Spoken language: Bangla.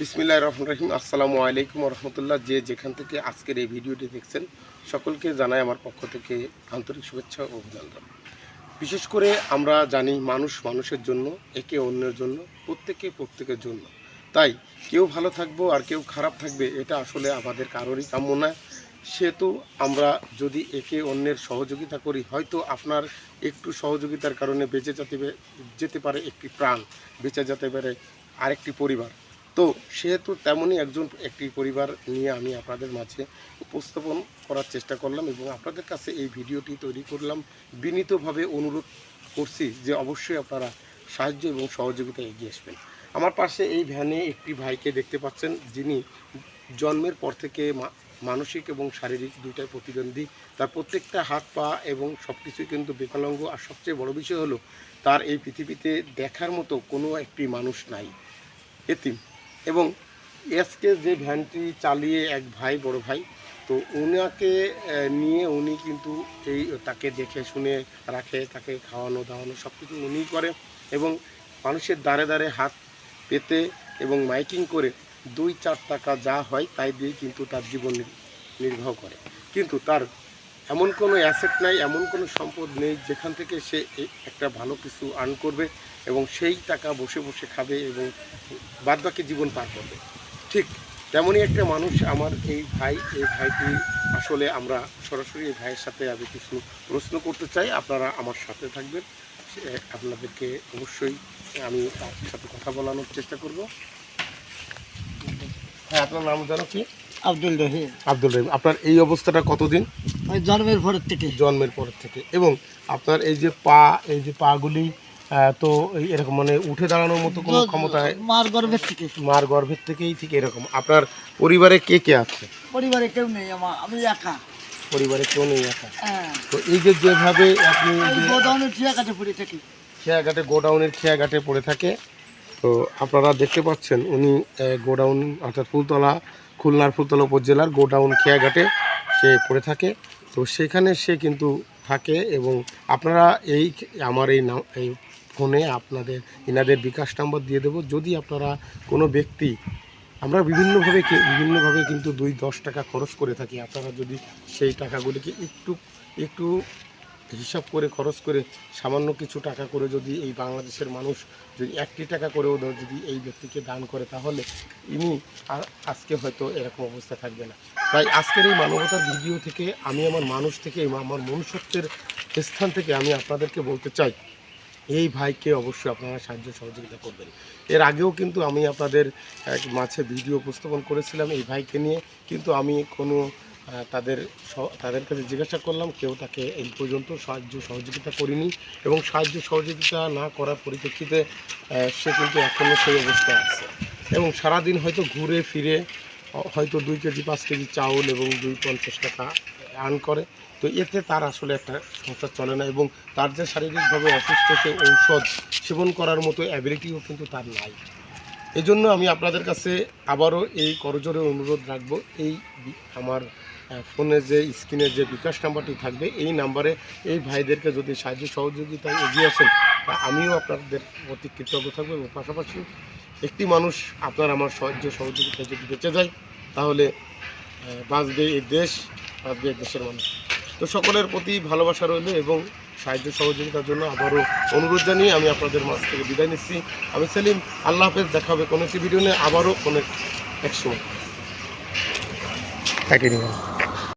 বিসমিল্লাহ রহমান রহিম। আসসালামু আলাইকুম রহমতুল্লাহ। যে যেখান থেকে আজকের এই ভিডিওটি দেখছেন, সকলকে জানাই আমার পক্ষ থেকে আন্তরিক শুভেচ্ছা ও অভিনন্দন। বিশেষ করে আমরা জানি মানুষ মানুষের জন্য, একে অন্যের জন্য, প্রত্যেকে প্রত্যেকের জন্য। তাই কেউ ভালো থাকব আর কেউ খারাপ থাকবে, এটা আসলে আমাদের কারোরই কাম্য না। সেহেতু আমরা যদি একে অন্যের সহযোগিতা করি, হয়তো আপনার একটু সহযোগিতার কারণে বেঁচে যেতে যেতে পারে একটি প্রাণ, বেঁচে যেতে পারে আরেকটি পরিবার। তো সেহেতু তেমনই একজন একটি পরিবার নিয়ে আমি আপনাদের মাঝে উপস্থাপন করার চেষ্টা করলাম এবং আপনাদের কাছে এই ভিডিওটি তৈরি করলাম। বিনীতভাবে অনুরোধ করছি যে অবশ্যই আপনারা সাহায্য এবং সহযোগিতা এগিয়ে আসবেন। আমার পাশে এই ভ্যানে একটি ভাইকে দেখতে পাচ্ছেন, যিনি জন্মের পর থেকে মানসিক এবং শারীরিক দুইটাই প্রতিবন্ধী তার প্রত্যেকটা হাত পা এবং সব কিছুই কিন্তু বিকলাঙ্গ। আর সবচেয়ে বড় বিষয় হলো, তার এই পৃথিবীতে দেখার মতো কোনো একটি মানুষ নাই। এতিম। এবং এসকে যে ভ্যানটি চালিয়ে এক ভাই, বড় ভাই, তো ওনাকে নিয়ে উনি কিন্তু এই তাকে দেখে শুনে রাখে, তাকে খাওয়ানো, দাওয়ানো সব কিছু উনিই করে এবং মানুষের দ্বারে দ্বারে হাত পেতে এবং মাইকিং করে দুই চার টাকা যা হয় তাই দিয়ে কিন্তু তার জীবন নির্বাহ করে। কিন্তু তার এমন কোনো অ্যাসেট নাই এমন কোনো সম্পদ নেই যেখান থেকে সে একটা ভালো কিছু আর্ন করবে এবং সেই টাকা বসে বসে খাবে এবং বাদবাকি জীবন পার করবে। ঠিক তেমনই একটা মানুষ আমার এই ভাই এই ভাইটি আসলে আমরা সরাসরি এই ভাইয়ের সাথে আমি কিছু প্রশ্ন করতে চাই আপনারা আমার সাথে থাকবেন। আপনাদেরকে অবশ্যই আমি তার সাথে কথা বলানোর চেষ্টা করব। হ্যাঁ আপনার নাম জানো কি? আব্দুল রহিম। আব্দুল রহিম আপনার এই অবস্থাটা কতদিন? জন্মের পরের থেকে। জন্মের পর থেকে। এবং আপনার এই যে পা এই যে পাগুলি তো এরকম মানে উঠে দাঁড়ানোর মতো কোনো ক্ষমতা মার গর্ভের থেকে। মার গর্ভের থেকেই ঠিক এরকম। আপনার পরিবারে কে কে আছে? পরিবারে কেউ নেই আমার আমি একা। পরিবারে কেউ নেই একা? হ্যাঁ। তো এই যে যেভাবে আপনি ঠিয়া কাছে পড়ে থাকি। খেয়াঘাটে গোডাউনের খেয়াঘাটে পড়ে থাকে তো আপনারা দেখতে পাচ্ছেন উনি গোডাউন অর্থাৎ ফুলতলা খুলনার ফুলতলা উপজেলার গোডাউন খেয়াঘাটে সে পড়ে থাকে। তো সেখানে সে কিন্তু থাকে এবং আপনারা এই আমার এই নাম, এই ফোনে আপনাদের এনাদের বিকাশ নাম্বার দিয়ে দেবো। যদি আপনারা কোনো ব্যক্তি, আমরা বিভিন্নভাবে বিভিন্নভাবে কিন্তু দুই দশ টাকা খরচ করে থাকি। আপনারা যদি সেই টাকাগুলিকে একটু একটু হিসাব করে খরচ করে সামান্য কিছু টাকা করে যদি এই বাংলাদেশের মানুষ যদি একটি টাকা করেও যদি এই ব্যক্তিকে দান করে, তাহলে ইনি আর আজকে হয়তো এরকম অবস্থা থাকবে না। তাই আজকের এই মানবতার ভিডিও থেকে আমি আমার মানুষ থেকে আমার মনুষ্যত্বের স্থান থেকে আমি আপনাদেরকে বলতে চাই, এই ভাইকে অবশ্যই আপনারা সাহায্য সহযোগিতা করবেন। এর আগেও কিন্তু আমি আপনাদের এক মাঝে ভিডিও উপস্থাপন করেছিলাম এই ভাইকে নিয়ে, কিন্তু আমি কোনো তাদের তাদের কাছে জিজ্ঞাসা করলাম, কেউ তাকে এই পর্যন্ত সাহায্য সহযোগিতা করিনি এবং সাহায্য সহযোগিতা না করার পরিপ্রেক্ষিতে সে কিন্তু এখনও সেই অবস্থায় আছে। এবং সারাদিন হয়তো ঘুরে ফিরে হয়তো দুই কেজি, পাঁচ কেজি চাউল এবং দুই পঞ্চাশ টাকা আর্ন করে। তো এতে তার আসলে একটা সংসার চলে না এবং তার যে শারীরিকভাবে অসুস্থ, সে ঔষধ সেবন করার মতো অ্যাবিলিটিও কিন্তু তার নাই। এজন্য আমি আপনাদের কাছে আবারও এই করজোরে অনুরোধ রাখব, এই আমার ফোনে যে স্ক্রিনে যে বিকাশ নাম্বারটি থাকবে এই নাম্বারে এই ভাইদেরকে যদি সাহায্য সহযোগিতায় এগিয়ে আসেন তা আমিও আপনাদের প্রতি কৃতজ্ঞ থাকব এবং পাশাপাশি একটি মানুষ আপনার আমার সাহায্য সহযোগিতায় যদি বেঁচে যায় তাহলে বাঁচবে এই দেশ বাঁচবে এই দেশের মানুষ। তো সকলের প্রতি ভালোবাসা রইল এবং সাহায্য সহযোগিতার জন্য আবারও অনুরোধ জানিয়ে আমি আপনাদের মাছ থেকে বিদায় নিচ্ছি। আমি সেলিম আল্লাহ হাফেজ দেখা হবে কোনো একটি ভিডিও নিয়ে আবারও কোনো এক সময়।